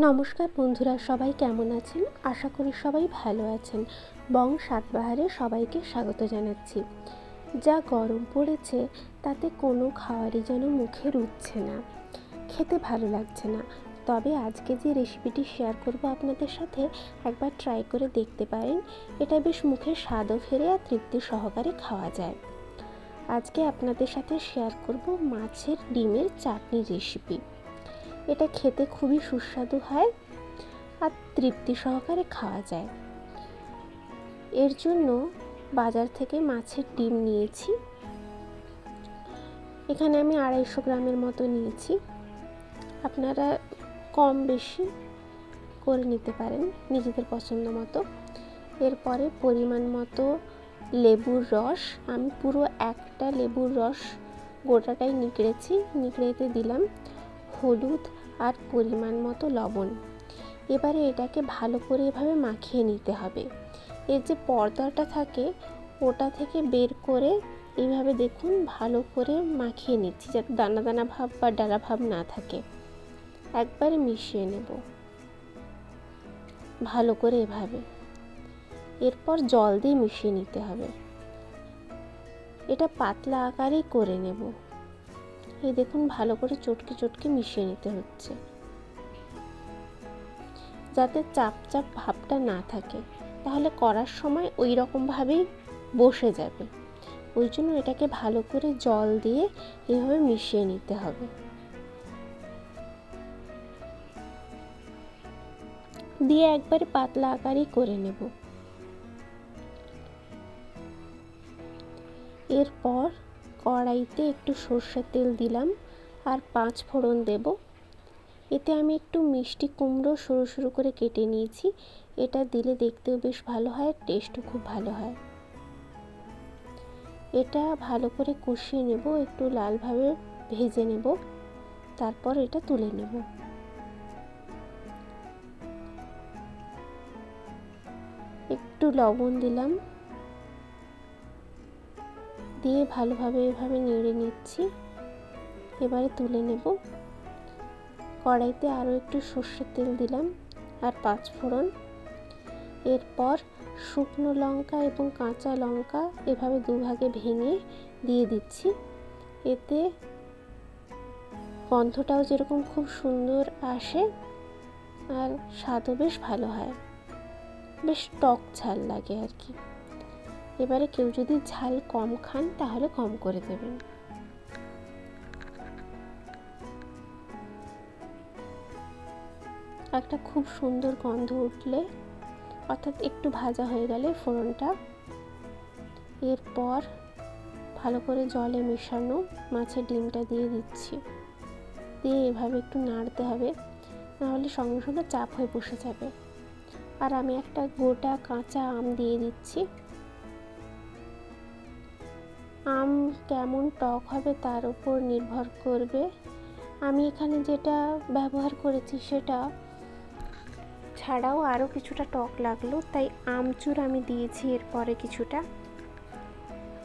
নমস্কার বন্ধুরা, সবাই কেমন আছেন? আশা করি সবাই ভালো আছেন। বং সাতবাহারে সবাইকে স্বাগত জানাচ্ছি। যা গরম পড়েছে, তাতে কোনো খাওয়ারই যেন মুখে রুচ্ছে না। খেতে ভালো লাগছে না। তবে আজকে যে রেসিপিটি শেয়ার করব আপনাদের সাথে, একবার ট্রাই করে দেখতে পারেন। এটা বেশ মুখে স্বাদও ফেরে আর তৃপ্তি সহকারে খাওয়া যায়। আজকে আপনাদের সাথে শেয়ার করব মাছের ডিমের চাটনি রেসিপি। এটা খেতে খুবই সুস্বাদু হয় আর তৃপ্তি সহকারে খাওয়া যায়। এর জন্য বাজার থেকে মাছের ডিম নিয়েছি। এখানে আমি আড়াইশো গ্রামের মতো নিয়েছি। আপনারা কম বেশি করে নিতে পারেন নিজেদের পছন্দ মতো। এরপরে পরিমাণ মতো লেবুর রস, আমি পুরো একটা লেবুর রস গোটাটাই নিকড়েছি নিকড়েতে দিলাম হলুদ আর পরিমাণ মতো লবণ। এবারে এটাকে ভালো করে এভাবে মাখিয়ে নিতে হবে। এর যে পর্দাটা থাকে, ওটা থেকে বের করে এইভাবে দেখুন ভালো করে মাখিয়ে নিচ্ছি যাতে দানা দানা ভাব বা ডালা ভাব না থাকে। একবারে মিশিয়ে নেব। ভালো করে এভাবে। এরপর জল দিয়ে মিশিয়ে নিতে হবে। এটা পাতলা আকারেই করে নেব। এই দেখুন, ভালো করে চটকে চটকে মিশিয়ে নিতে হচ্ছে। যাতে চাপ চাপ ভাবটা না থাকে, তাহলে করার সময় ওই রকমভাবেই বসে যাবে। ওই জন্য এটাকে ভালো করে জল দিয়ে এইভাবে মিশিয়ে নিতে হবে। দিয়ে একবারে পাতলা আকারই করে নেব। এরপর কড়াইতে একটু সর্ষের তেল দিলাম আর পাঁচ ফোড়ন দেব। এতে আমি একটু মিষ্টি কুমড়ো সরু সরু করে কেটে নিয়েছি। এটা দিলে দেখতেও বেশ ভালো হয়, টেস্টও খুব ভালো হয়। এটা ভালো করে কষিয়ে নেব, একটু লালভাবে ভেজে নেব। তারপর এটা তুলে নেব। একটু লবণ দিলাম। দিয়ে ভালোভাবে এভাবে নেড়ে নিচ্ছি। এবারে তুলে নেব। কড়াইতে আরও একটু সর্ষের তেল দিলাম আর পাঁচ ফোড়ন। এরপর শুকনো লঙ্কা এবং কাঁচা লঙ্কা এভাবে দুভাগে ভেঙে দিয়ে দিচ্ছি। এতে গন্ধটাও যেরকম খুব সুন্দর আসে আর স্বাদও বেশ ভালো হয়। বেশ টক ঝাল লাগে আর কি। এবারে কেউ যদি ঝাল কম খান, তাহলে কম করে দেবেন। একটা খুব সুন্দর গন্ধ উঠলে, অর্থাৎ একটু ভাজা হয়ে গেলে ফোড়নটা। এরপর ভালো করে জলে মেশানো মাছের ডিমটা দিয়ে দিচ্ছি। দিয়ে এভাবে একটু নাড়তে হবে, নাহলে সঙ্গে সঙ্গে চাপ হয়ে বসে যাবে। আর আমি একটা গোটা কাঁচা আম দিয়ে দিচ্ছি। আম কেমন টক হবে তার উপর নির্ভর করবে। আমি এখানে যেটা ব্যবহার করেছি সেটা ছাড়াও আরও কিছুটা টক লাগল, তাই আমচুর আমি দিয়েছি এরপরে কিছুটা,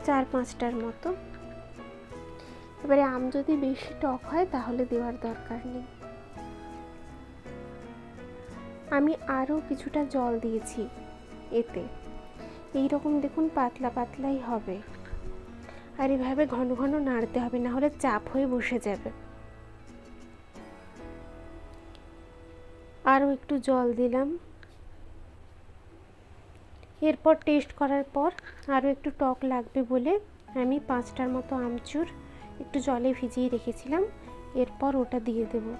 চার পাঁচটার মতো। এবারে আম যদি বেশি টক হয় তাহলে দেওয়ার দরকার নেই। আমি আরও কিছুটা জল দিয়েছি এতে। এই রকম দেখুন পাতলা পাতলাই হবে। আর এভাবে ঘন ঘন নাড়তে হবে, না হলে চাপ হয়ে বসে যাবে। আরও একটু জল দিলাম। এরপর টেস্ট করার পর আরও একটু টক লাগবে বলে আমি পাঁচটার মতো আমচুর একটু জলে ভিজিয়ে রেখেছিলাম, এরপর ওটা দিয়ে দেবো।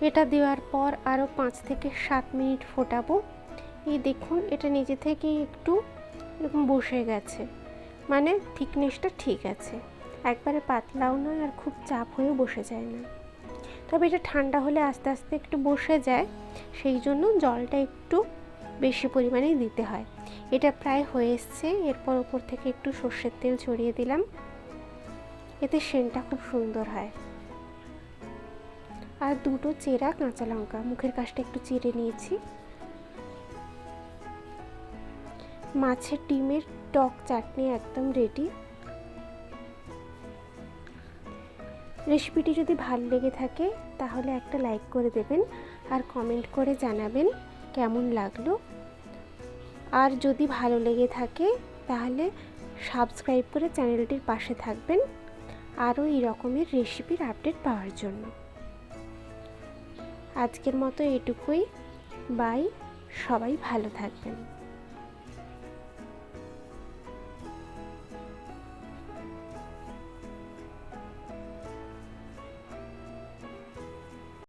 এটা দেওয়ার পর আরও পাঁচ থেকে সাত মিনিট ফোটাবো। এই দেখুন, এটা নিজে থেকেই একটু এরকম বসে গেছে। মানে থিকনেসটা ঠিক আছে। একবারে পাতলাও নয় আর খুব চাপ হয়েও বসে যায় না। তবে এটা ঠান্ডা হলে আস্তে আস্তে একটু বসে যায়, সেই জন্য জলটা একটু বেশি পরিমাণেই দিতে হয়। এটা প্রায় হয়ে এসছে, এরপর ওপর থেকে একটু সর্ষের তেল ছড়িয়ে দিলাম। এতে সেন্টটা খুব সুন্দর হয়। আর দুটো চেরা কাঁচা লঙ্কা। মুখের কাছটা একটু চিড়ে নিয়েছি। মাছের ডিমের টক চাটনি একদম রেডি রেসিপিটি যদি ভালো লেগে থাকে, তাহলে একটা লাইক করে দেবেন আর কমেন্ট করে জানাবেন কেমন লাগল। আর যদি ভালো লেগে থাকে, তাহলে সাবস্ক্রাইব করে চ্যানেলটির পাশে থাকবেন। আরও এই রকমের রেসিপির আপডেট পাওয়ার জন্য। আজকের মতো এটুকুই। বাই সবাই ভালো থাকবেন।